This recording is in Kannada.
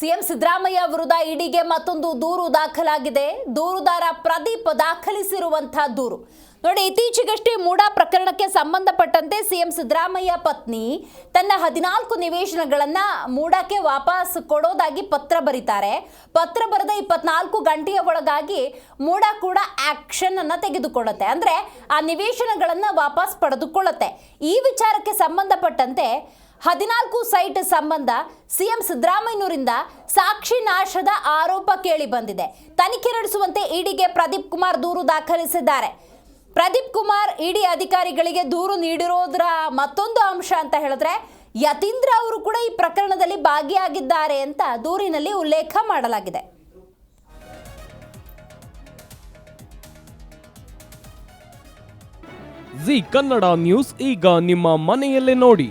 ಸಿಎಂ ಸಿದ್ದರಾಮಯ್ಯ ವಿರುದ್ಧ ಇಡಿಗೆ ಮತ್ತೊಂದು ದೂರು ದಾಖಲಾಗಿದೆ. ದೂರುದಾರ ಪ್ರದೀಪ್ ದಾಖಲಿಸಿರುವಂತಹ ದೂರು. ನೋಡಿ, ಇತ್ತೀಚೆಗಷ್ಟೇ ಮೂಡಾ ಪ್ರಕರಣಕ್ಕೆ ಸಂಬಂಧಪಟ್ಟಂತೆ ಸಿಎಂ ಸಿದ್ದರಾಮಯ್ಯ ಪತ್ನಿ ತನ್ನ ಹದಿನಾಲ್ಕು ನಿವೇಶನಗಳನ್ನ ಮೂಡಾಕ್ಕೆ ವಾಪಸ್ ಕೊಡೋದಾಗಿ ಪತ್ರ ಬರೀತಾರೆ. ಪತ್ರ ಬರೆದ ಇಪ್ಪತ್ನಾಲ್ಕು ಗಂಟೆಯ ಒಳಗಾಗಿ ಮೂಡಾ ಕೂಡ ಆಕ್ಷನ್ ಅನ್ನ ತೆಗೆದುಕೊಳ್ಳುತ್ತೆ. ಅಂದ್ರೆ ಆ ನಿವೇಶನಗಳನ್ನ ವಾಪಸ್ ಪಡೆದುಕೊಳ್ಳುತ್ತೆ. ಈ ವಿಚಾರಕ್ಕೆ ಸಂಬಂಧಪಟ್ಟಂತೆ ಹದಿನಾಲ್ಕು ಸೈಟ್ ಸಂಬಂಧ ಸಿಎಂ ಸಿದ್ದರಾಮಯ್ಯನೂರಿಂದ ಸಾಕ್ಷಿ ನಾಶದ ಆರೋಪ ಕೇಳಿ ಬಂದಿದೆ. ತನಿಖೆ ನಡೆಸುವಂತೆ ಇಡಿಗೆ ಪ್ರದೀಪ್ ಕುಮಾರ್ ದೂರು ದಾಖಲಿಸಿದ್ದಾರೆ. ಪ್ರದೀಪ್ ಕುಮಾರ್ ಇಡಿ ಅಧಿಕಾರಿಗಳಿಗೆ ದೂರು ನೀಡಿರೋದ್ರ ಮತ್ತೊಂದು ಅಂಶ ಅಂತ ಹೇಳಿದ್ರೆ, ಯತೀಂದ್ರ ಅವರು ಕೂಡ ಈ ಪ್ರಕರಣದಲ್ಲಿ ಭಾಗಿಯಾಗಿದ್ದಾರೆ ಅಂತ ದೂರಿನಲ್ಲಿ ಉಲ್ಲೇಖ ಮಾಡಲಾಗಿದೆ. ಜಿ ಕನ್ನಡ ನ್ಯೂಸ್ ಈಗ ನಿಮ್ಮ ಮನೆಯಲ್ಲೇ ನೋಡಿ.